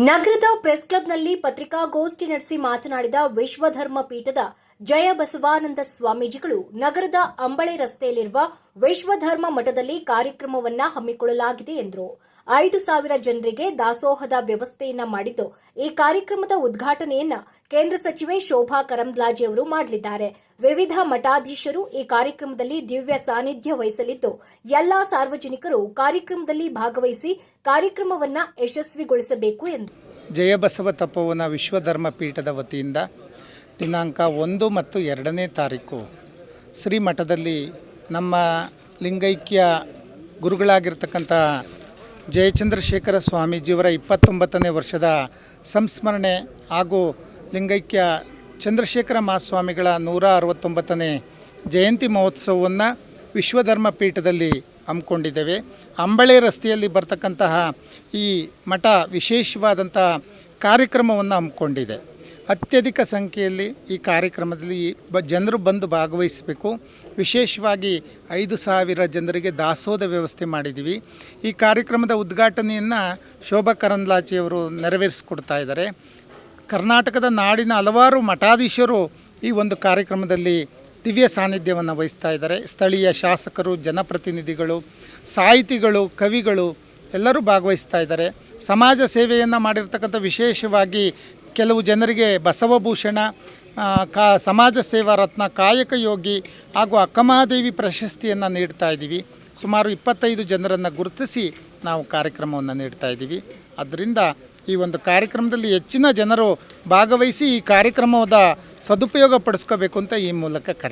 ನಗರದ ಪ್ರೆಸ್ ಕ್ಲಬ್ನಲ್ಲಿ ಪತ್ರಿಕಾಗೋಷ್ಠಿ ನಡೆಸಿ ಮಾತನಾಡಿದ ವಿಶ್ವಧರ್ಮ ಪೀಠದ ಜಯ ಬಸವಾನಂದ ಸ್ವಾಮೀಜಿಗಳು ನಗರದ ಅಂಬಳೆ ರಸ್ತೆಯಲ್ಲಿರುವ ವಿಶ್ವಧರ್ಮ ಮಠದಲ್ಲಿ ಕಾರ್ಯಕ್ರಮವನ್ನ ಹಮ್ಮಿಕೊಳ್ಳಲಾಗಿದೆ ಎಂದರು. ಐದು ಸಾವಿರ ಜನರಿಗೆ ದಾಸೋಹದ ವ್ಯವಸ್ಥೆಯನ್ನ ಮಾಡಿದ್ದು ಈ ಕಾರ್ಯಕ್ರಮದ ಉದ್ಘಾಟನೆಯನ್ನ ಕೇಂದ್ರ ಸಚಿವೆ ಶೋಭಾ ಕರಂದ್ಲಾಜೆ ಅವರು ಮಾಡಲಿದ್ದಾರೆ. ವಿವಿಧ ಮಠಾಧೀಶರು ಈ ಕಾರ್ಯಕ್ರಮದಲ್ಲಿ ದಿವ್ಯ ಸಾನ್ನಿಧ್ಯ ವಹಿಸಲಿದ್ದು, ಎಲ್ಲಾ ಸಾರ್ವಜನಿಕರು ಕಾರ್ಯಕ್ರಮದಲ್ಲಿ ಭಾಗವಹಿಸಿ ಕಾರ್ಯಕ್ರಮವನ್ನ ಯಶಸ್ವಿಗೊಳಿಸಬೇಕು ಎಂದು. ಜಯಬಸವ ತಪ್ಪವನ ವಿಶ್ವಧರ್ಮ ಪೀಠದ ವತಿಯಿಂದ ದಿನಾಂಕ ಒಂದು ಮತ್ತು ಎರಡನೇ ತಾರೀಕು. ಶ್ರೀ ಮಠದಲ್ಲಿ ನಮ್ಮ ಲಿಂಗೈಕ್ಯ ಗುರುಗಳಾಗಿರ್ತಕ್ಕಂಥ ಜಯಚಂದ್ರಶೇಖರ ಸ್ವಾಮೀಜಿಯವರ ಇಪ್ಪತ್ತೊಂಬತ್ತನೇ ವರ್ಷದ ಸಂಸ್ಮರಣೆ ಹಾಗೂ ಲಿಂಗೈಕ್ಯ ಚಂದ್ರಶೇಖರ ಮಹಾಸ್ವಾಮಿಗಳ ನೂರ ಅರವತ್ತೊಂಬತ್ತನೇ ಜಯಂತಿ ಮಹೋತ್ಸವವನ್ನು ವಿಶ್ವಧರ್ಮ ಪೀಠದಲ್ಲಿ ಹಮ್ಮಿಕೊಂಡಿದ್ದೇವೆ. ಅಂಬಳೆ ರಸ್ತೆಯಲ್ಲಿ ಬರ್ತಕ್ಕಂತಹ ಈ ಮಠ ವಿಶೇಷವಾದಂಥ ಕಾರ್ಯಕ್ರಮವನ್ನು ಹಮ್ಮಿಕೊಂಡಿದೆ. ಅತ್ಯಧಿಕ ಸಂಖ್ಯೆಯಲ್ಲಿ ಈ ಕಾರ್ಯಕ್ರಮದಲ್ಲಿ ಬ ಜನರು ಬಂದು ಭಾಗವಹಿಸಬೇಕು. ವಿಶೇಷವಾಗಿ ಐದು ಸಾವಿರ ಜನರಿಗೆ ದಾಸೋದ ವ್ಯವಸ್ಥೆ ಮಾಡಿದ್ದೀವಿ. ಈ ಕಾರ್ಯಕ್ರಮದ ಉದ್ಘಾಟನೆಯನ್ನು ಶೋಭಾ ಕರಂದ್ಲಾಚಿಯವರು ನೆರವೇರಿಸಿಕೊಡ್ತಾ ಇದ್ದಾರೆ. ಕರ್ನಾಟಕದ ನಾಡಿನ ಹಲವಾರು ಮಠಾಧೀಶರು ಈ ಒಂದು ಕಾರ್ಯಕ್ರಮದಲ್ಲಿ ದಿವ್ಯ ಸಾನ್ನಿಧ್ಯವನ್ನು ವಹಿಸ್ತಾ ಇದ್ದಾರೆ. ಸ್ಥಳೀಯ ಶಾಸಕರು, ಜನಪ್ರತಿನಿಧಿಗಳು, ಸಾಹಿತಿಗಳು, ಕವಿಗಳು ಎಲ್ಲರೂ ಭಾಗವಹಿಸ್ತಾ ಇದ್ದಾರೆ. ಸಮಾಜ ಸೇವೆಯನ್ನು ಮಾಡಿರ್ತಕ್ಕಂಥ ವಿಶೇಷವಾಗಿ ಕೆಲವು ಜನರಿಗೆ ಬಸವಭೂಷಣ ಕಾ, ಸಮಾಜ ಸೇವಾ ರತ್ನ, ಕಾಯಕ ಯೋಗಿ ಹಾಗೂ ಅಕ್ಕಮಹಾದೇವಿ ಪ್ರಶಸ್ತಿಯನ್ನು ನೀಡ್ತಾ ಇದ್ದೀವಿ. ಸುಮಾರು ಇಪ್ಪತ್ತೈದು ಜನರನ್ನು ಗುರುತಿಸಿ ನಾವು ಕಾರ್ಯಕ್ರಮವನ್ನು ನೀಡ್ತಾ ಇದ್ದೀವಿ. ಅದರಿಂದ ಈ ಒಂದು ಕಾರ್ಯಕ್ರಮದಲ್ಲಿ ಹೆಚ್ಚಿನ ಜನರು ಭಾಗವಹಿಸಿ ಈ ಕಾರ್ಯಕ್ರಮದ ಸದುಪಯೋಗ ಪಡಿಸ್ಕೋಬೇಕು ಅಂತ ಈ ಮೂಲಕ ಕರೆ